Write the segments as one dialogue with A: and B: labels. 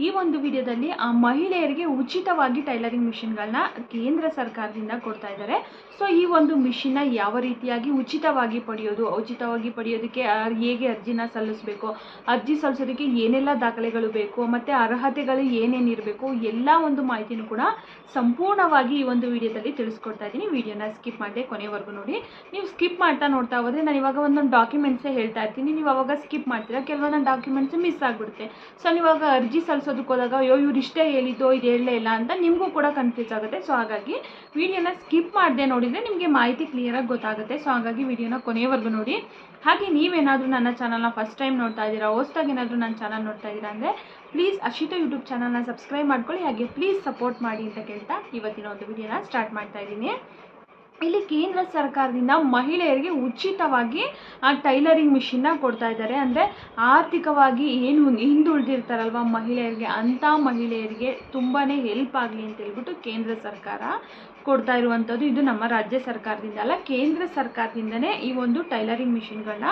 A: ಈ ಒಂದು ವಿಡಿಯೋದಲ್ಲಿ ಆ ಮಹಿಳೆಯರಿಗೆ ಉಚಿತವಾಗಿ ಟೈಲರಿಂಗ್ ಮಿಷಿನ್ಗಳನ್ನ ಕೇಂದ್ರ ಸರ್ಕಾರದಿಂದ ಕೊಡ್ತಾ ಇದ್ದಾರೆ. ಸೊ, ಈ ಒಂದು ಮಿಷಿನ್ನ ಯಾವ ರೀತಿಯಾಗಿ ಉಚಿತವಾಗಿ ಪಡೆಯೋದು, ಉಚಿತವಾಗಿ ಪಡೆಯೋದಕ್ಕೆ ಹೇಗೆ ಅರ್ಜಿನ ಸಲ್ಲಿಸಬೇಕು, ಅರ್ಜಿ ಸಲ್ಲಿಸೋದಕ್ಕೆ ಏನೆಲ್ಲ ದಾಖಲೆಗಳು ಬೇಕು, ಮತ್ತು ಅರ್ಹತೆಗಳು ಏನೇನಿರಬೇಕು ಎಲ್ಲ ಒಂದು ಮಾಹಿತಿನೂ ಕೂಡ ಸಂಪೂರ್ಣವಾಗಿ ಈ ಒಂದು ವಿಡಿಯೋದಲ್ಲಿ ತಿಳಿಸ್ಕೊಡ್ತಾ ಇದ್ದೀನಿ. ವಿಡಿಯೋನ ಸ್ಕಿಪ್ ಮಾಡಿದೆ ಕೊನೆವರೆಗೂ ನೋಡಿ. ನೀವು ಸ್ಕಿಪ್ ಮಾಡ್ತಾ ನೋಡ್ತಾ ಹೋದರೆ ನಾನು ಇವಾಗ ಒಂದೊಂದು ಡಾಕ್ಯುಮೆಂಟ್ಸೇ ಹೇಳ್ತಾ ಇರ್ತೀನಿ. ನೀವು ಅವಾಗ ಸ್ಕಿಪ್ ಮಾಡ್ತೀರಾ, ಕೆಲವೊಂದೊಂದು ಡಾಕ್ಯುಮೆಂಟ್ಸ್ ಮಿಸ್ ಆಗಿಬಿಡುತ್ತೆ. ಸೊ ನೀವಾಗ ಅರ್ಜಿ ಸಲ್ಲಿಸೋದಕ್ಕೆ ಹೋದಾಗ ಅಯ್ಯೋ, ಇವ್ರು ಇಷ್ಟೇ ಹೇಳಿದ್ದು, ಇದು ಹೇಳಲೇ ಇಲ್ಲ ಅಂತ ನಿಮಗೂ ಕೂಡ ಕನ್ಫ್ಯೂಸ್ ಆಗುತ್ತೆ. ಸೊ ಹಾಗಾಗಿ ವಿಡಿಯೋನ ಸ್ಕಿಪ್ ಮಾಡದೆ ನೋಡಿದರೆ ನಿಮಗೆ ಮಾಹಿತಿ ಕ್ಲಿಯರಾಗಿ ಗೊತ್ತಾಗುತ್ತೆ. ಸೊ ಹಾಗಾಗಿ ವಿಡಿಯೋನ ಕೊನೆಯವರೆಗೂ ನೋಡಿ. ಹಾಗೆ ನೀವೇನಾದರೂ ನನ್ನ ಚಾನಲ್ನ ಫಸ್ಟ್ ಟೈಮ್ ನೋಡ್ತಾ ಇದ್ದೀರಾ, ಹೊಸ್ದಾಗಿ ಏನಾದರೂ ನನ್ನ ಚಾನಲ್ ನೋಡ್ತಾ ಇದ್ದೀರಾ ಅಂದರೆ ಪ್ಲೀಸ್ ಅಶಿತ ಯೂಟ್ಯೂಬ್ ಚಾನಲ್ನ ಸಬ್ಸ್ಕ್ರೈಬ್ ಮಾಡ್ಕೊಳ್ಳಿ. ಹಾಗೆ ಪ್ಲೀಸ್ ಸಪೋರ್ಟ್ ಮಾಡಿ ಅಂತ ಕೇಳ್ತಾ ಇವತ್ತಿನ ಒಂದು ವಿಡಿಯೋನ ಸ್ಟಾರ್ಟ್ ಮಾಡ್ತಾ ಇದ್ದೀನಿ. ಇಲ್ಲಿ ಕೇಂದ್ರ ಸರ್ಕಾರದಿಂದ ಮಹಿಳೆಯರಿಗೆ ಉಚಿತವಾಗಿ, ಆ, ಟೈಲರಿಂಗ್ ಮಿಷಿನ್ನ ಕೊಡ್ತಾ ಇದ್ದಾರೆ. ಅಂದರೆ ಆರ್ಥಿಕವಾಗಿ ಏನು ಹಿಂದುಳಿದಿರ್ತಾರಲ್ವ ಮಹಿಳೆಯರಿಗೆ, ಅಂಥ ಮಹಿಳೆಯರಿಗೆ ತುಂಬಾ ಹೆಲ್ಪ್ ಆಗಲಿ ಅಂತ ಹೇಳ್ಬಿಟ್ಟು ಕೇಂದ್ರ ಸರ್ಕಾರ ಕೊಡ್ತಾ ಇರುವಂಥದ್ದು ಇದು ನಮ್ಮ ರಾಜ್ಯ ಸರ್ಕಾರದಿಂದ ಅಲ್ಲ, ಕೇಂದ್ರ ಸರ್ಕಾರದಿಂದನೇ ಈ ಒಂದು ಟೈಲರಿಂಗ್ ಮಿಷಿನ್ಗಳನ್ನ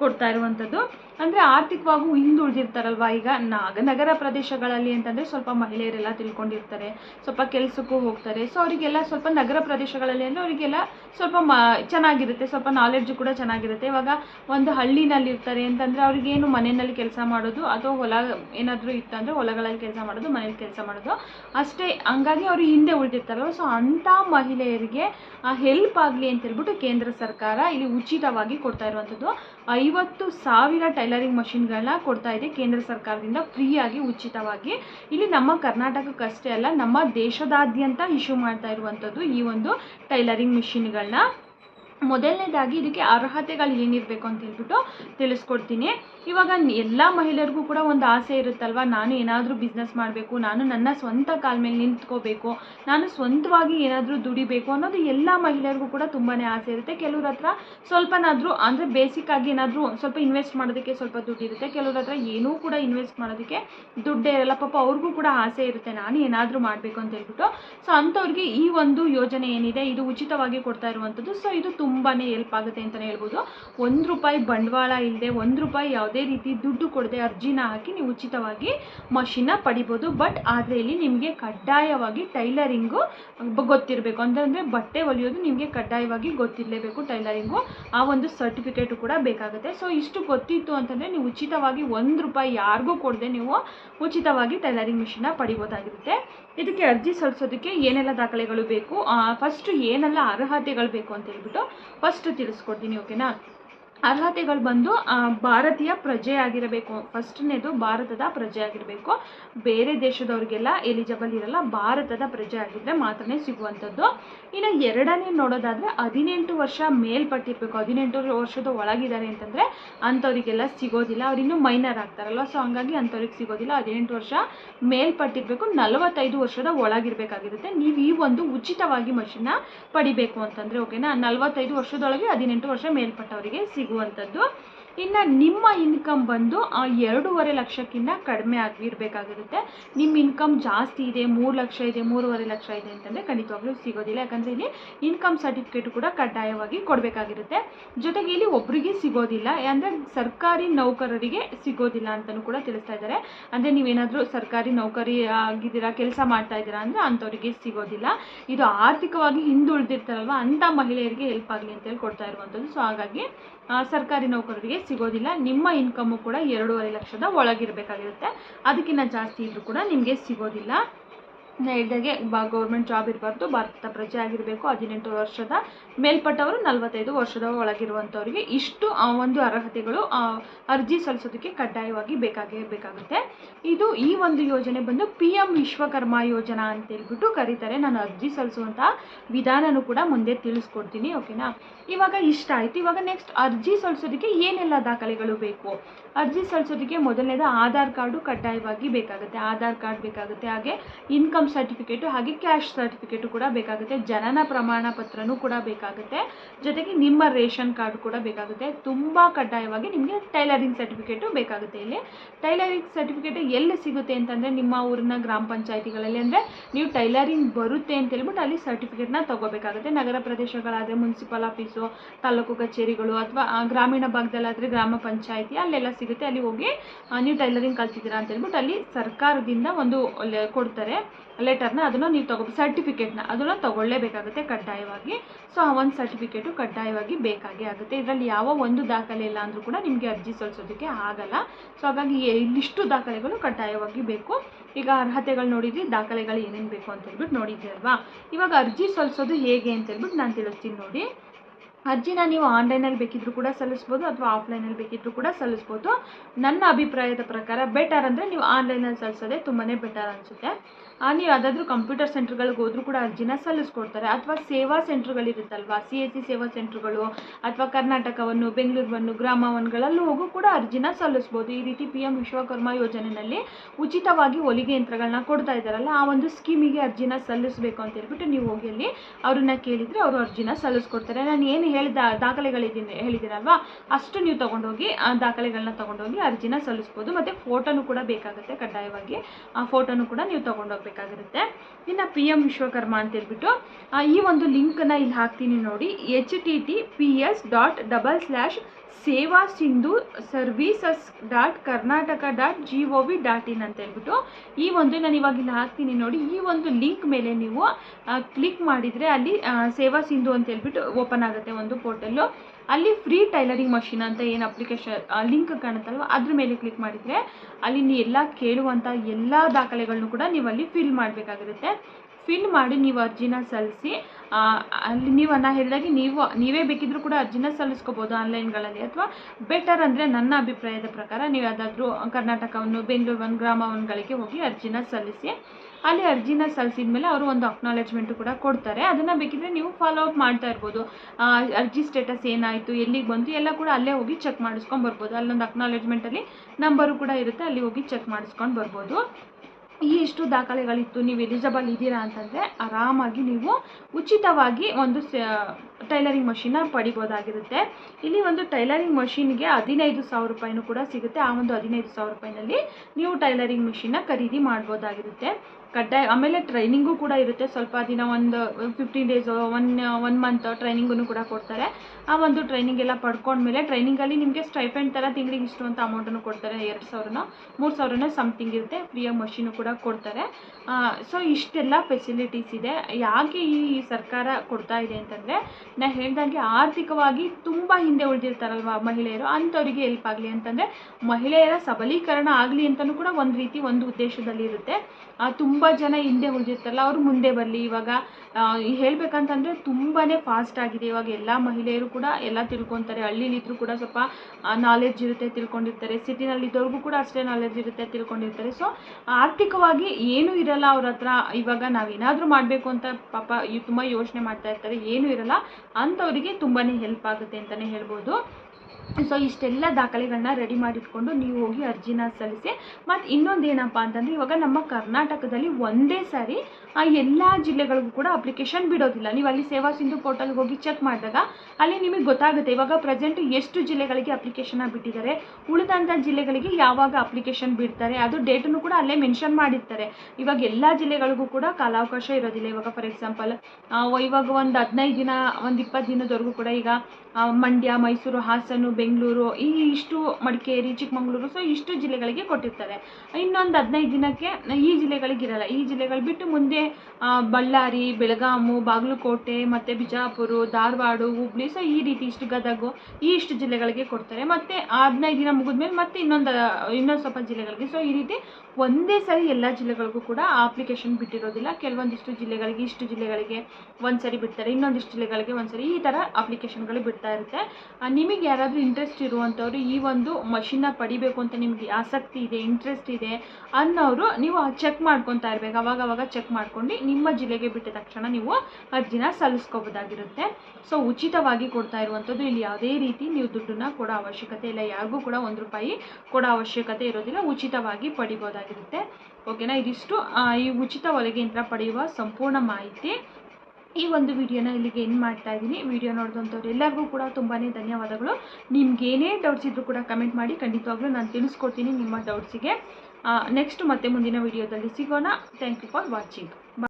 A: ಕೊಡ್ತಾ ಇರುವಂಥದ್ದು. ಅಂದರೆ ಆರ್ಥಿಕವಾಗೂ ಹಿಂದುಳಿದಿರ್ತಾರಲ್ವ ಈಗ? ನಾಗ ನಗರ ಪ್ರದೇಶಗಳಲ್ಲಿ ಅಂತಂದರೆ ಸ್ವಲ್ಪ ಮಹಿಳೆಯರೆಲ್ಲ ತಿಳ್ಕೊಂಡಿರ್ತಾರೆ, ಸ್ವಲ್ಪ ಕೆಲಸಕ್ಕೂ ಹೋಗ್ತಾರೆ. ಸೊ ಅವರಿಗೆಲ್ಲ ಸ್ವಲ್ಪ ನಗರ ಪ್ರದೇಶಗಳಲ್ಲಿ ಅಂದರೆ ಅವರಿಗೆಲ್ಲ ಸ್ವಲ್ಪ ಮ, ಚೆನ್ನಾಗಿರುತ್ತೆ, ಸ್ವಲ್ಪ ನಾಲೆಡ್ಜು ಕೂಡ ಚೆನ್ನಾಗಿರುತ್ತೆ. ಇವಾಗ ಒಂದು ಹಳ್ಳಿನಲ್ಲಿ ಇರ್ತಾರೆ ಅಂತಂದರೆ ಅವ್ರಿಗೇನು ಮನೆಯಲ್ಲಿ ಕೆಲಸ ಮಾಡೋದು, ಅಥವಾ ಹೊಲ ಏನಾದರೂ ಇತ್ತಂದರೆ ಹೊಲಗಳಲ್ಲಿ ಕೆಲಸ ಮಾಡೋದು ಮನೇಲಿ ಕೆಲಸ ಮಾಡೋದು. ಅಷ್ಟೇ, ಹಂಗಾಗಿ ಅವರು ಹಿಂದೆ ಉಳಿದಿರ್ತಾರಲ್ವ. ಸೊ ಅಂಥ ಮಹಿಳೆಯರಿಗೆ, ಆ ಹೆಲ್ಪ್ ಆಗಲಿ ಅಂತ ಹೇಳ್ಬಿಟ್ಟು ಕೇಂದ್ರ ಸರ್ಕಾರ ಇಲ್ಲಿ ಉಚಿತವಾಗಿ ಕೊಡ್ತಾ ಇರುವಂಥದ್ದು. ಐವತ್ತು ಸಾವಿರ ಟೈಲರಿಂಗ್ ಮಷಿನ್ಗಳನ್ನ ಕೊಡ್ತಾ ಇದೆ ಕೇಂದ್ರ ಸರ್ಕಾರದಿಂದ ಫ್ರೀಯಾಗಿ, ಉಚಿತವಾಗಿ. ಇಲ್ಲಿ ನಮ್ಮ ಕರ್ನಾಟಕಕ್ಕಷ್ಟೇ ಅಲ್ಲ, ನಮ್ಮ ದೇಶದಾದ್ಯಂತ ಇಶ್ಯೂ ಮಾಡ್ತಾ ಇರುವಂಥದ್ದು ಈ ಒಂದು ಟೈಲರಿಂಗ್ ಮಿಷಿನ್ಗಳನ್ನ. ಮೊದಲನೇದಾಗಿ ಇದಕ್ಕೆ ಅರ್ಹತೆಗಳು ಏನಿರಬೇಕು ಅಂತ ಹೇಳ್ಬಿಟ್ಟು ತಿಳಿಸ್ಕೊಡ್ತೀನಿ. ಇವಾಗ ಎಲ್ಲ ಮಹಿಳೆಯರಿಗೂ ಕೂಡ ಒಂದು ಆಸೆ ಇರುತ್ತಲ್ವ? ನಾನು ಏನಾದರೂ ಬಿಸ್ನೆಸ್ ಮಾಡಬೇಕು, ನಾನು ನನ್ನ ಸ್ವಂತ ಕಾಲ ಮೇಲೆ ನಿಂತ್ಕೋಬೇಕು, ನಾನು ಸ್ವಂತವಾಗಿ ಏನಾದರೂ ದುಡಿಬೇಕು ಅನ್ನೋದು ಎಲ್ಲ ಮಹಿಳೆಯರಿಗೂ ಕೂಡ ತುಂಬಾ ಆಸೆ ಇರುತ್ತೆ. ಕೆಲವ್ರ ಹತ್ರ ಸ್ವಲ್ಪನಾದರೂ ಅಂದರೆ ಬೇಸಿಕ್ಕಾಗಿ ಏನಾದರೂ ಸ್ವಲ್ಪ ಇನ್ವೆಸ್ಟ್ ಮಾಡೋದಕ್ಕೆ ಸ್ವಲ್ಪ ದುಡ್ಡು ಇರುತ್ತೆ. ಕೆಲವ್ರ ಹತ್ರ ಏನೂ ಕೂಡ ಇನ್ವೆಸ್ಟ್ ಮಾಡೋದಕ್ಕೆ ದುಡ್ಡೇ ಇರಲ್ಲ. ಪಾಪ ಅವ್ರಿಗೂ ಕೂಡ ಆಸೆ ಇರುತ್ತೆ, ನಾನು ಏನಾದರೂ ಮಾಡಬೇಕು ಅಂತ ಹೇಳ್ಬಿಟ್ಟು. ಸೊ ಅಂಥವ್ರಿಗೆ ಈ ಒಂದು ಯೋಜನೆ ಏನಿದೆ, ಇದು ಉಚಿತವಾಗಿ ಕೊಡ್ತಾ ಇರುವಂಥದ್ದು. ಸೊ ಇದು ತುಂಬಾ ಹೆಲ್ಪ್ ಆಗುತ್ತೆ ಅಂತಲೇ ಹೇಳ್ಬೋದು. ಒಂದು ರೂಪಾಯಿ ಬಂಡವಾಳ ಇಲ್ಲದೆ ಒಂದು ರೂಪಾಯಿ ಯಾವುದೇ ರೀತಿ ದುಡ್ಡು ಕೊಡದೆ ಅರ್ಜಿನ ಹಾಕಿ ನೀವು ಉಚಿತವಾಗಿ ಮಷಿನ್ನ ಪಡಿಬೋದು. ಬಟ್ ಆದರೆ ಇಲ್ಲಿ ನಿಮಗೆ ಕಡ್ಡಾಯವಾಗಿ ಟೈಲರಿಂಗು ಗೊತ್ತಿರಬೇಕು. ಅಂತಂದರೆ ಬಟ್ಟೆ ಹೊಲಿಯೋದು ನಿಮಗೆ ಕಡ್ಡಾಯವಾಗಿ ಗೊತ್ತಿರಲೇಬೇಕು ಟೈಲರಿಂಗು. ಆ ಒಂದು ಸರ್ಟಿಫಿಕೇಟು ಕೂಡ ಬೇಕಾಗುತ್ತೆ. ಸೊ ಇಷ್ಟು ಗೊತ್ತಿತ್ತು ಅಂತಂದರೆ ನೀವು ಉಚಿತವಾಗಿ ಒಂದು ರೂಪಾಯಿ ಯಾರಿಗೂ ಕೊಡದೆ ನೀವು ಉಚಿತವಾಗಿ ಟೈಲರಿಂಗ್ ಮಿಷಿನ್ನ ಪಡಿಬೋದಾಗಿರುತ್ತೆ. ಇದಕ್ಕೆ ಅರ್ಜಿ ಸಲ್ಲಿಸೋದಕ್ಕೆ ಏನೆಲ್ಲ ದಾಖಲೆಗಳು ಬೇಕು? ಫಸ್ಟು ಏನೆಲ್ಲ ಅರ್ಹತೆಗಳು ಬೇಕು ಅಂತ ಹೇಳ್ಬಿಟ್ಟು ಫಸ್ಟ್ ತಿಳಿಸ್ಕೊಡ್ತೀನಿ ಓಕೆನಾ ಅರ್ಹತೆಗಳು ಬಂದು ಭಾರತೀಯ ಪ್ರಜೆ ಆಗಿರಬೇಕು. ಫಸ್ಟ್ನೇದು ಭಾರತದ ಪ್ರಜೆ ಆಗಿರಬೇಕು. ಬೇರೆ ದೇಶದವ್ರಿಗೆಲ್ಲ ಎಲಿಜಿಬಲ್ ಇರಲ್ಲ, ಭಾರತದ ಪ್ರಜೆ ಆಗಿದ್ದರೆ ಮಾತ್ರನೇ ಸಿಗುವಂಥದ್ದು. ಇನ್ನು ಎರಡನೇ ನೋಡೋದಾದರೆ, ಹದಿನೆಂಟು ವರ್ಷ ಮೇಲ್ಪಟ್ಟಿರಬೇಕು. ಹದಿನೆಂಟು ವರ್ಷದ ಒಳಗಿದ್ದಾರೆ ಅಂತಂದರೆ, ಅಂಥವರಿಗೆಲ್ಲ ಸಿಗೋದಿಲ್ಲ. ಅವ್ರಿನ್ನೂ ಮೈನರ್ ಆಗ್ತಾರಲ್ವ ಸೊ ಹಂಗಾಗಿ ಅಂಥವ್ರಿಗೆ ಸಿಗೋದಿಲ್ಲ. ಹದಿನೆಂಟು ವರ್ಷ ಮೇಲ್ಪಟ್ಟಿರಬೇಕು, ನಲವತ್ತೈದು ವರ್ಷದ ಒಳಗಿರಬೇಕಾಗಿರುತ್ತೆ. ನೀವು ಈ ಒಂದು ಉಚಿತವಾಗಿ ಮಷಿನ್ನ ಪಡಿಬೇಕು ಅಂತಂದರೆ ಓಕೆನಾ ನಲವತ್ತೈದು ವರ್ಷದೊಳಗೆ ಹದಿನೆಂಟು ವರ್ಷ ಮೇಲ್ಪಟ್ಟವರಿಗೆ ಸಿಗುವಂಥದ್ದು ಇನ್ನು ನಿಮ್ಮ ಇನ್ಕಮ್ ಬಂದು, ಆ ಎರಡೂವರೆ ಲಕ್ಷಕ್ಕಿಂತ ಕಡಿಮೆ ಆಗಿರಬೇಕಾಗಿರುತ್ತೆ ನಿಮ್ಮ ಇನ್ಕಮ್ ಜಾಸ್ತಿ ಇದೆ, ಮೂರು ಲಕ್ಷ ಇದೆ, ಮೂರುವರೆ ಲಕ್ಷ ಇದೆ ಅಂತಂದರೆ ಖಂಡಿತವಾಗ್ಲೂ ಸಿಗೋದಿಲ್ಲ. ಯಾಕಂದರೆ ಇಲ್ಲಿ ಇನ್ಕಮ್ ಸರ್ಟಿಫಿಕೇಟ್ ಕೂಡ ಕಡ್ಡಾಯವಾಗಿ ಕೊಡಬೇಕಾಗಿರುತ್ತೆ. ಜೊತೆಗೆ ಇಲ್ಲಿ ಒಬ್ಬರಿಗೆ ಸಿಗೋದಿಲ್ಲ. ಅಂದರೆ ಸರ್ಕಾರಿ ನೌಕರರಿಗೆ ಸಿಗೋದಿಲ್ಲ ಅಂತಲೂ ಕೂಡ ತಿಳಿಸ್ತಾ ಇದ್ದಾರೆ. ಅಂದರೆ ನೀವೇನಾದರೂ ಸರ್ಕಾರಿ ನೌಕರಿ ಆಗಿದ್ದೀರಾ, ಕೆಲಸ ಮಾಡ್ತಾ ಇದ್ದೀರಾ ಅಂದರೆ ಅಂಥವ್ರಿಗೆ ಸಿಗೋದಿಲ್ಲ. ಇದು ಆರ್ಥಿಕವಾಗಿ ಹಿಂದುಳಿದಿರ್ತಾರಲ್ವ, ಅಂಥ ಮಹಿಳೆಯರಿಗೆ ಹೆಲ್ಪ್ ಆಗಲಿ ಅಂತೇಳಿ ಕೊಡ್ತಾ ಇರುವಂಥದ್ದು. ಸೊ ಹಾಗಾಗಿ ಸರ್ಕಾರಿ ನೌಕರರಿಗೆ ಸಿಗೋದಿಲ್ಲ. ನಿಮ್ಮ ಇನ್ಕಮ್ಮು ಕೂಡ ಎರಡೂವರೆ ಲಕ್ಷದ ಒಳಗಿರಬೇಕಾಗಿರುತ್ತೆ. ಅದಕ್ಕಿಂತ ಜಾಸ್ತಿ ಇದ್ದರೂ ಕೂಡ ನಿಮಗೆ ಸಿಗೋದಿಲ್ಲ. ಹೇಳ್ದಾಗೆ ಬಾ ಗೌರ್ಮೆಂಟ್ ಜಾಬ್ ಇರಬಾರ್ದು ಭಾರತದ ಪ್ರಜೆ ಆಗಿರಬೇಕು ಹದಿನೆಂಟು ವರ್ಷದ ಮೇಲ್ಪಟ್ಟವರು ನಲವತ್ತೈದು ವರ್ಷದ ಒಳಗಿರುವಂಥವ್ರಿಗೆ ಇಷ್ಟು ಆ, ಒಂದು ಅರ್ಹತೆಗಳು ಅರ್ಜಿ ಸಲ್ಲಿಸೋದಕ್ಕೆ ಕಡ್ಡಾಯವಾಗಿ ಬೇಕಾಗೇ ಬೇಕಾಗುತ್ತೆ. ಇದು ಈ ಒಂದು ಯೋಜನೆ ಬಂದು ಪಿ ಎಂ ವಿಶ್ವಕರ್ಮ ಯೋಜನಾ ಅಂತ ಹೇಳ್ಬಿಟ್ಟು ಕರೀತಾರೆ. ನಾನು ಅರ್ಜಿ ಸಲ್ಲಿಸುವಂತಹ ವಿಧಾನನೂ ಕೂಡ ಮುಂದೆ ತಿಳಿಸ್ಕೊಡ್ತೀನಿ ಓಕೆನಾ? ಇವಾಗ ಇಷ್ಟ ಆಯಿತು. ಇವಾಗ ನೆಕ್ಸ್ಟ್ ಅರ್ಜಿ ಸಲ್ಲಿಸೋದಕ್ಕೆ ಏನೆಲ್ಲ ದಾಖಲೆಗಳು ಬೇಕು? ಅರ್ಜಿ ಸಲ್ಲಿಸೋದಕ್ಕೆ ಮೊದಲನೇದ ಆಧಾರ್ ಕಾರ್ಡು ಕಡ್ಡಾಯವಾಗಿ ಬೇಕಾಗುತ್ತೆ. ಆಧಾರ್ ಕಾರ್ಡ್ ಬೇಕಾಗುತ್ತೆ. ಹಾಗೆ ಇನ್ಕಮ್ ಇನ್ಕಮ್ ಸರ್ಟಿಫಿಕೇಟು ಹಾಗೆ ಕ್ಯಾಶ್ ಸರ್ಟಿಫಿಕೇಟು ಕೂಡ ಬೇಕಾಗುತ್ತೆ. ಜನನ ಪ್ರಮಾಣ ಪತ್ರನೂ ಕೂಡ ಬೇಕಾಗುತ್ತೆ. ಜೊತೆಗೆ ನಿಮ್ಮ ರೇಷನ್ ಕಾರ್ಡ್ ಕೂಡ ಬೇಕಾಗುತ್ತೆ. ತುಂಬ ಕಡ್ಡಾಯವಾಗಿ ನಿಮಗೆ ಟೈಲರಿಂಗ್ ಸರ್ಟಿಫಿಕೇಟು ಬೇಕಾಗುತ್ತೆ ಇಲ್ಲಿ. ಟೈಲರಿಂಗ್ ಸರ್ಟಿಫಿಕೇಟ್ ಎಲ್ಲಿ ಸಿಗುತ್ತೆ ಅಂತಂದರೆ ನಿಮ್ಮ ಊರಿನ ಗ್ರಾಮ ಪಂಚಾಯತಿಗಳಲ್ಲಿ. ಅಂದರೆ ನೀವು ಟೈಲರಿಂಗ್ ಬರುತ್ತೆ ಅಂತ ಹೇಳ್ಬಿಟ್ಟು ಅಲ್ಲಿ ಸರ್ಟಿಫಿಕೇಟ್ನ ತಗೋಬೇಕಾಗುತ್ತೆ. ನಗರ ಪ್ರದೇಶಗಳಾದರೆ ಮುನ್ಸಿಪಲ್ ಆಫೀಸು ತಾಲೂಕು ಕಚೇರಿಗಳು ಅಥವಾ ಗ್ರಾಮೀಣ ಭಾಗದಲ್ಲಾದರೆ ಗ್ರಾಮ ಪಂಚಾಯತಿ, ಅಲ್ಲೆಲ್ಲ ಸಿಗುತ್ತೆ. ಅಲ್ಲಿ ಹೋಗಿ ನೀವು ಟೈಲರಿಂಗ್ ಕಲ್ತಿದ್ದೀರಾ ಅಂತ ಹೇಳ್ಬಿಟ್ಟು ಅಲ್ಲಿ ಸರ್ಕಾರದಿಂದ ಒಂದು ಕೊಡ್ತಾರೆ. ಲೆಟರ್ನ ಅದನ್ನು ನೀವು ತಗೋ, ಸರ್ಟಿಫಿಕೇಟ್ನ ಅದನ್ನು ತಗೊಳ್ಳೇಬೇಕಾಗುತ್ತೆ ಕಡ್ಡಾಯವಾಗಿ. ಸೊ, ಆ ಒಂದು ಸರ್ಟಿಫಿಕೇಟು ಕಡ್ಡಾಯವಾಗಿ ಬೇಕಾಗೇ ಆಗುತ್ತೆ. ಇದರಲ್ಲಿ ಯಾವ ಒಂದು ದಾಖಲೆ ಇಲ್ಲ ಅಂದರೂ ಕೂಡ ನಿಮಗೆ ಅರ್ಜಿ ಸಲ್ಲಿಸೋದಕ್ಕೆ ಆಗಲ್ಲ. ಸೊ, ಹಾಗಾಗಿ ಇಲ್ಲಿಷ್ಟು ದಾಖಲೆಗಳು ಕಡ್ಡಾಯವಾಗಿ ಬೇಕು. ಈಗ ಅರ್ಹತೆಗಳು ನೋಡಿದ್ರಿ ದಾಖಲೆಗಳು ಏನೇನು ಬೇಕು ಅಂತ ಹೇಳ್ಬಿಟ್ಟು ಅಲ್ವಾ ಇವಾಗ ಅರ್ಜಿ ಸಲ್ಲಿಸೋದು ಹೇಗೆ ಅಂತ ಹೇಳ್ಬಿಟ್ಟು ನಾನು ತಿಳಿಸ್ತೀನಿ ನೋಡಿ. ಅರ್ಜಿನ ನೀವು ಆನ್ಲೈನಲ್ಲಿ ಬೇಕಿದ್ರೂ ಕೂಡ ಸಲ್ಲಿಸ್ಬೋದು ಅಥವಾ ಆಫ್ಲೈನಲ್ಲಿ ಬೇಕಿದ್ರೂ ಕೂಡ ಸಲ್ಲಿಸ್ಬೋದು. ನನ್ನ ಅಭಿಪ್ರಾಯದ ಪ್ರಕಾರ ಬೆಟರ್ ಅಂದರೆ ನೀವು ಆನ್ಲೈನಲ್ಲಿ ಸಲ್ಲಿಸೋದೇ ತುಂಬಾ ಬೆಟರ್ ಅನಿಸುತ್ತೆ. ನೀವು ಯಾವುದಾದ್ರೂ ಕಂಪ್ಯೂಟರ್ ಸೆಂಟ್ರ್ಗಳಿಗೆ ಹೋದರೂ ಕೂಡ ಅರ್ಜಿನ ಸಲ್ಲಿಸ್ಕೊಡ್ತಾರೆ. ಅಥವಾ ಸೇವಾ ಸೆಂಟ್ರ್ಗಳಿರುತ್ತಲ್ವಾ ಸಿ ಎಸ್ ಸಿ ಸೇವಾ ಸೆಂಟ್ರ್ಗಳು ಅಥವಾ ಕರ್ನಾಟಕವನ್ನು, ಬೆಂಗಳೂರನ್ನು, ಗ್ರಾಮವನ್ಗಳಲ್ಲೂ ಹೋಗೂ ಕೂಡ ಅರ್ಜಿನ ಸಲ್ಲಿಸ್ಬೋದು. ಈ ರೀತಿ ಪಿ ಎಂ ವಿಶ್ವಕರ್ಮ ಯೋಜನೆಯಲ್ಲಿ ಉಚಿತವಾಗಿ ಹೊಲಿಗೆ ಯಂತ್ರಗಳನ್ನ ಕೊಡ್ತಾ ಇದ್ದಾರಲ್ಲ, ಆ ಒಂದು ಸ್ಕೀಮಿಗೆ ಅರ್ಜಿನ ಸಲ್ಲಿಸಬೇಕು ಅಂತ ಹೇಳ್ಬಿಟ್ಟು ನೀವು ಹೋಗಿ ಅಲ್ಲಿ ಅವ್ರನ್ನ ಕೇಳಿದರೆ ಅವರು ಅರ್ಜಿನ ಸಲ್ಲಿಸ್ಕೊಡ್ತಾರೆ. ನಾನು ಏನು ಹೇಳಿದ, ದಾಖಲೆಗಳಿದ್ದೀನಿ, ಹೇಳಿದ್ದೀನಲ್ವಾ? ಅಷ್ಟು ನೀವು ತೊಗೊಂಡೋಗಿ, ಆ ದಾಖಲೆಗಳನ್ನ ತೊಗೊಂಡೋಗಿ ಅರ್ಜಿನ ಸಲ್ಲಿಸ್ಬೋದು. ಮತ್ತು ಫೋಟೋನು ಕೂಡ ಬೇಕಾಗುತ್ತೆ ಕಡ್ಡಾಯವಾಗಿ. ಆ ಫೋಟೋನು ಕೂಡ ನೀವು ತೊಗೊಂಡೋಗ್ಬೇಕಾಗಿರುತ್ತೆ ಇನ್ನು ಪಿ ಎಂ ವಿಶ್ವಕರ್ಮ ಅಂತ ಹೇಳ್ಬಿಟ್ಟು ಈ ಒಂದು ಲಿಂಕನ್ನು ಇಲ್ಲಿ ಹಾಕ್ತೀನಿ ನೋಡಿ H T T P S dot double slash Seva Sindhu services dot Karnataka dot G O V dot in ಅಂತ ಹೇಳ್ಬಿಟ್ಟು ಈ ಒಂದು ನಾನು ಇವಾಗ ಇಲ್ಲಿ ಹಾಕ್ತೀನಿ ನೋಡಿ. ಈ ಒಂದು ಲಿಂಕ್ ಮೇಲೆ ನೀವು ಕ್ಲಿಕ್ ಮಾಡಿದರೆ ಅಲ್ಲಿ ಸೇವಾ ಸಿಂಧು ಅಂತ ಹೇಳ್ಬಿಟ್ಟು ಓಪನ್ ಆಗುತ್ತೆ ಒಂದು ಪೋರ್ಟಲ್ಲು. ಅಲ್ಲಿ ಫ್ರೀ ಟೈಲರಿಂಗ್ ಮಷಿನ್ ಅಂತ ಏನು ಅಪ್ಲಿಕೇಶನ್ ಲಿಂಕ್ ಕಾಣುತ್ತಲ್ವ ಅದ್ರ ಮೇಲೆ ಕ್ಲಿಕ್ ಮಾಡಿದರೆ ಅಲ್ಲಿ ನೀವು ಎಲ್ಲ ಕೇಳುವಂಥ ಎಲ್ಲ ದಾಖಲೆಗಳನ್ನು ಕೂಡ ನೀವು ಅಲ್ಲಿ ಫಿಲ್ ಮಾಡಬೇಕಾಗಿರುತ್ತೆ. ಫಿಲ್ ಮಾಡಿ ನೀವು ಅರ್ಜಿನ ಸಲ್ಲಿಸಿ ಅಲ್ಲಿ ನೀವು ನಾ ಹೇಳಿದಾಗೆ ನೀವು, ನೀವೇ ಬೇಕಿದ್ರೂ ಕೂಡ ಅರ್ಜಿನ ಸಲ್ಲಿಸ್ಕೋಬೋದು ಆನ್ಲೈನ್ಗಳಲ್ಲಿ. ಅಥವಾ ಬೆಟರ್ ಅಂದರೆ ನನ್ನ ಅಭಿಪ್ರಾಯದ ಪ್ರಕಾರ ನೀವು ಯಾವುದಾದ್ರೂ ಕರ್ನಾಟಕವನ್ನು ಬೆಂಗಳೂರು ಗ್ರಾಮವನ್ಗಳಿಗೆ ಹೋಗಿ ಅರ್ಜಿನ ಸಲ್ಲಿಸಿ, ಅಲ್ಲಿ ಅರ್ಜಿನ ಸಲ್ಲಿಸಿದ ಮೇಲೆ ಅವರು ಒಂದು ಅಕ್ನಾಲೆಜ್ಮೆಂಟು ಕೂಡ ಕೊಡ್ತಾರೆ. ಅದನ್ನು ಬೇಕಿದ್ರೆ ನೀವು ಫಾಲೋ ಅಪ್ ಮಾಡ್ತಾ ಇರ್ಬೋದು. ಅರ್ಜಿ ಸ್ಟೇಟಸ್ ಏನಾಯಿತು, ಎಲ್ಲಿಗೆ ಬಂತು, ಎಲ್ಲ ಕೂಡ ಅಲ್ಲೇ ಹೋಗಿ ಚೆಕ್ ಮಾಡಿಸ್ಕೊಂಡು ಬರ್ಬೋದು. ಅಲ್ಲೊಂದು ಅಕ್ನಾಲೆಜ್ಮೆಂಟಲ್ಲಿ ನಂಬರು ಕೂಡ ಇರುತ್ತೆ, ಅಲ್ಲಿ ಹೋಗಿ ಚೆಕ್ ಮಾಡಿಸ್ಕೊಂಡು ಬರ್ಬೋದು. ಈ ಇಷ್ಟು ದಾಖಲೆಗಳಿತ್ತು, ನೀವು ಎಲಿಜಿಬಲ್ ಇದ್ದೀರಾ ಅಂತಂದರೆ ಆರಾಮಾಗಿ ನೀವು ಉಚಿತವಾಗಿ ಒಂದು ಟೈಲರಿಂಗ್ ಮಷಿನ್ನ ಪಡಿಬೋದಾಗಿರುತ್ತೆ. ಇಲ್ಲಿ ಒಂದು ಟೈಲರಿಂಗ್ ಮಷಿನ್ಗೆ ಹದಿನೈದು ಸಾವಿರ ರೂಪಾಯಿನೂ ಕೂಡ ಸಿಗುತ್ತೆ. ಆ ಒಂದು ಹದಿನೈದು ಸಾವಿರ ರೂಪಾಯಿನಲ್ಲಿ ನೀವು ಟೈಲರಿಂಗ್ ಮಿಷಿನ್ನ ಖರೀದಿ ಮಾಡ್ಬೋದಾಗಿರುತ್ತೆ. ಕಡ್ಡಾಯ, ಆಮೇಲೆ ಟ್ರೈನಿಂಗು ಕೂಡ ಇರುತ್ತೆ. ಸ್ವಲ್ಪ ದಿನ ಒಂದು fifteen days one one month ಟ್ರೈನಿಂಗನ್ನು ಕೂಡ ಕೊಡ್ತಾರೆ. ಆ ಒಂದು ಟ್ರೈನಿಂಗ್ ಎಲ್ಲ ಪಡ್ಕೊಂಡ್ಮೇಲೆ ಟ್ರೈನಿಂಗಲ್ಲಿ ನಿಮಗೆ ಸ್ಟೈಫೆಂಡ್ ಥರ ತಿಂಗಳಿಗೆ ಇಷ್ಟು ಅಂತ ಅಮೌಂಟನ್ನು ಕೊಡ್ತಾರೆ. ಎರಡು ಸಾವಿರನ, ಮೂರು ಸಾವಿರನೋ ಸಮಥಿಂಗ್ ಇರುತ್ತೆ. ಫ್ರೀಯಾಗಿ ಮಷೀನು ಕೂಡ ಕೊಡ್ತಾರೆ. ಸೊ ಇಷ್ಟೆಲ್ಲ ಫೆಸಿಲಿಟೀಸ್ ಇದೆ. ಯಾಕೆ ಈ ಸರ್ಕಾರ ಕೊಡ್ತಾ ಇದೆ ಅಂತಂದರೆ, ನಾ ಹೇಳ್ದಂಗೆ ಆರ್ಥಿಕವಾಗಿ ತುಂಬ ಹಿಂದೆ ಉಳಿದಿರ್ತಾರಲ್ವ ಮಹಿಳೆಯರು? ಅಂಥವರಿಗೆ ಹೆಲ್ಪ್ ಆಗಲಿ ಅಂತಂದರೆ, ಮಹಿಳೆಯರ ಸಬಲೀಕರಣ ಆಗಲಿ ಅಂತಲೂ ಕೂಡ ಒಂದು ರೀತಿ, ಒಂದು ಉದ್ದೇಶದಲ್ಲಿ ಇರುತ್ತೆ. ತುಂಬ ಜನ ಹಿಂದೆ ಉಳಿದಿರ್ತಾರಲ್ಲ, ಅವರು ಮುಂದೆ ಬರಲಿ. ಇವಾಗ ಹೇಳ್ಬೇಕಂತಂದರೆ ತುಂಬಾ ಫಾಸ್ಟ್ ಆಗಿದೆ. ಇವಾಗ ಎಲ್ಲ ಮಹಿಳೆಯರು ಕೂಡ ಎಲ್ಲ ತಿಳ್ಕೊತಾರೆ. ಹಳ್ಳಿಲಿದ್ರು ಕೂಡ ಸ್ವಲ್ಪ ನಾಲೆಡ್ಜ್ ಇರುತ್ತೆ ತಿಳ್ಕೊಂಡಿರ್ತಾರೆ. ಸಿಟಿನಲ್ಲಿದ್ದವ್ರಿಗೂ ಕೂಡ ಅಷ್ಟೇ ನಾಲೆಡ್ಜ್ ಇರುತ್ತೆ ತಿಳ್ಕೊಂಡಿರ್ತಾರೆ. ಸೊ ಆರ್ಥಿಕವಾಗಿ ಏನೂ ಇರಲ್ಲ ಅವ್ರ ಹತ್ರ. ಇವಾಗ ನಾವೇನಾದರೂ ಮಾಡಬೇಕು ಅಂತ ಪಾಪ ತುಂಬ ಯೋಚನೆ ಮಾಡ್ತಾ ಇರ್ತಾರೆ. ಏನೂ ಇರಲ್ಲ. ಅಂಥವರಿಗೆ ತುಂಬಾ ಹೆಲ್ಪ್ ಆಗುತ್ತೆ ಅಂತಲೇ ಹೇಳ್ಬೋದು. ಸೊ ಇಷ್ಟೆಲ್ಲ ದಾಖಲೆಗಳನ್ನ ರೆಡಿ ಮಾಡಿಟ್ಕೊಂಡು ನೀವು ಹೋಗಿ ಅರ್ಜಿನ ಸಲ್ಲಿಸಿ. ಮತ್ತು ಇನ್ನೊಂದು ಏನಪ್ಪ ಅಂತಂದರೆ, ಇವಾಗ ನಮ್ಮ ಕರ್ನಾಟಕದಲ್ಲಿ ಒಂದೇ ಸಾರಿ, ಆ, ಎಲ್ಲ ಜಿಲ್ಲೆಗಳಿಗೂ ಕೂಡ ಅಪ್ಲಿಕೇಶನ್ ಬಿಡೋದಿಲ್ಲ. ನೀವು ಅಲ್ಲಿ ಸೇವಾ ಸಿಂಧು ಪೋರ್ಟಲ್ಗೆ ಹೋಗಿ ಚೆಕ್ ಮಾಡಿದಾಗ ಅಲ್ಲಿ ನಿಮಗೆ ಗೊತ್ತಾಗುತ್ತೆ. ಇವಾಗ ಪ್ರೆಸೆಂಟ್ ಎಷ್ಟು ಜಿಲ್ಲೆಗಳಿಗೆ ಅಪ್ಲಿಕೇಶನ್ನ ಬಿಟ್ಟಿದ್ದಾರೆ. ಉಳಿದಂಥ ಜಿಲ್ಲೆಗಳಿಗೆ ಯಾವಾಗ ಅಪ್ಲಿಕೇಶನ್ ಬಿಡ್ತಾರೆ. ಅದು ಡೇಟನ್ನು ಕೂಡ ಅಲ್ಲೇ ಮೆನ್ಷನ್ ಮಾಡಿರ್ತಾರೆ. ಇವಾಗ ಎಲ್ಲ ಜಿಲ್ಲೆಗಳಿಗೂ ಕೂಡ ಕಾಲಾವಕಾಶ ಇರೋದಿಲ್ಲ. ಇವಾಗ ಫಾರ್ ಎಕ್ಸಾಂಪಲ್ ಇವಾಗ ಒಂದು ಹದಿನೈದು ದಿನ, ಒಂದು ಇಪ್ಪತ್ತು ದಿನದವರೆಗೂ ಕೂಡ ಈಗ ಮಂಡ್ಯ, ಮೈಸೂರು, ಹಾಸನ ಬೆಂಗಳೂರು, ಈ ಇಷ್ಟು ಮಡಿಕೇರಿ, ಚಿಕ್ಕಮಗಳೂರು ಸೊ ಇಷ್ಟು ಜಿಲ್ಲೆಗಳಿಗೆ ಕೊಟ್ಟಿರ್ತಾರೆ. ಇನ್ನೊಂದು ಹದಿನೈದು ದಿನಕ್ಕೆ ಈ ಜಿಲ್ಲೆಗಳಿಗೆ ಇರಲ್ಲ. ಈ ಜಿಲ್ಲೆಗಳು ಬಿಟ್ಟು ಮುಂದೆ ಬಳ್ಳಾರಿ, ಬೆಳಗಾಮು, ಬಾಗಲಕೋಟೆ, ಮತ್ತು ಬಿಜಾಪುರ, ಧಾರವಾಡ, ಹುಬ್ಳಿ ಸೊ ಈ ರೀತಿ ಇಷ್ಟು ಗದಗು, ಈ ಇಷ್ಟು ಜಿಲ್ಲೆಗಳಿಗೆ ಕೊಡ್ತಾರೆ. ಮತ್ತು ಹದಿನೈದು ದಿನ ಮುಗಿದ್ಮೇಲೆ ಮತ್ತೆ ಇನ್ನೊಂದು ಇನ್ನೊಂದು ಸ್ವಲ್ಪ ಜಿಲ್ಲೆಗಳಿಗೆ. ಸೊ ಈ ರೀತಿ ಒಂದೇ ಸರಿ ಎಲ್ಲ ಜಿಲ್ಲೆಗಳಿಗೂ ಕೂಡ ಅಪ್ಲಿಕೇಶನ್ ಬಿಟ್ಟಿರೋದಿಲ್ಲ. ಕೆಲವೊಂದಿಷ್ಟು ಜಿಲ್ಲೆಗಳಿಗೆ ಇಷ್ಟು ಜಿಲ್ಲೆಗಳಿಗೆ ಒಂದು ಸರಿ ಬಿಡ್ತಾರೆ. ಇನ್ನೊಂದಿಷ್ಟು ಜಿಲ್ಲೆಗಳಿಗೆ ಒಂದು ಸರಿ ಈ ಥರ ಅಪ್ಲಿಕೇಶನ್ಗಳು ಬಿಡ್ತಾ ಇರುತ್ತೆ. ನಿಮಗೆ ಯಾರಾದರೂ ಇಂಟ್ರೆಸ್ಟ್ ಇರುವಂಥವ್ರು ಈ ಒಂದು ಮಷಿನ್ನ ಪಡಿಬೇಕು ಅಂತ ನಿಮಗೆ ಆಸಕ್ತಿ ಇದೆ ಇಂಟ್ರೆಸ್ಟ್ ಇದೆ ಅನ್ನೋರು ನೀವು ಚೆಕ್ ಮಾಡ್ಕೊತಾ ಇರ್ಬೇಕು. ಅವಾಗ ಅವಾಗ ಚೆಕ್ ಮಾಡ್ಕೊಂಡು ನಿಮ್ಮ ಜಿಲ್ಲೆಗೆ ಬಿಟ್ಟ ತಕ್ಷಣ ನೀವು ಅರ್ಜಿನ ಸಲ್ಲಿಸ್ಕೋಬೋದಾಗಿರುತ್ತೆ. ಸೊ ಉಚಿತವಾಗಿ ಕೊಡ್ತಾ ಇರುವಂಥದ್ದು ಇಲ್ಲಿ ಯಾವುದೇ ರೀತಿ ನೀವು ದುಡ್ಡನ್ನ ಕೊಡೋ ಅವಶ್ಯಕತೆ ಇಲ್ಲ. ಯಾರಿಗೂ ಕೂಡ ಒಂದು ರೂಪಾಯಿ ಕೊಡೋ ಅವಶ್ಯಕತೆ ಇರೋದಿಲ್ಲ. ಉಚಿತವಾಗಿ ಪಡಿಬೋದಾಗಿರುತ್ತೆ. ಓಕೆನಾ ಇದಿಷ್ಟು ಈ ಉಚಿತ ಹೊಲಿಗೆ ಪಡೆಯುವ ಸಂಪೂರ್ಣ ಮಾಹಿತಿ ಈ ಒಂದು ವಿಡಿಯೋನ ಇಲ್ಲಿಗೆ ಏನು ಮಾಡ್ತಾ ಇದ್ದೀನಿ. ವಿಡಿಯೋ ನೋಡಿದಂಥವ್ರು ಎಲ್ಲರಿಗೂ ಕೂಡ ತುಂಬಾ ಧನ್ಯವಾದಗಳು. ನಿಮ್ಗೆ ಏನೇ ಡೌಟ್ಸ್ ಇದ್ದರೂ ಕೂಡ ಕಮೆಂಟ್ ಮಾಡಿ, ಖಂಡಿತವಾಗ್ಲೂ ನಾನು ತಿಳಿಸ್ಕೊಡ್ತೀನಿ ನಿಮ್ಮ ಡೌಟ್ಸಿಗೆ ನೆಕ್ಸ್ಟ್ ಮತ್ತೆ ಮುಂದಿನ ವಿಡಿಯೋದಲ್ಲಿ ಸಿಗೋಣ. Thank you for watching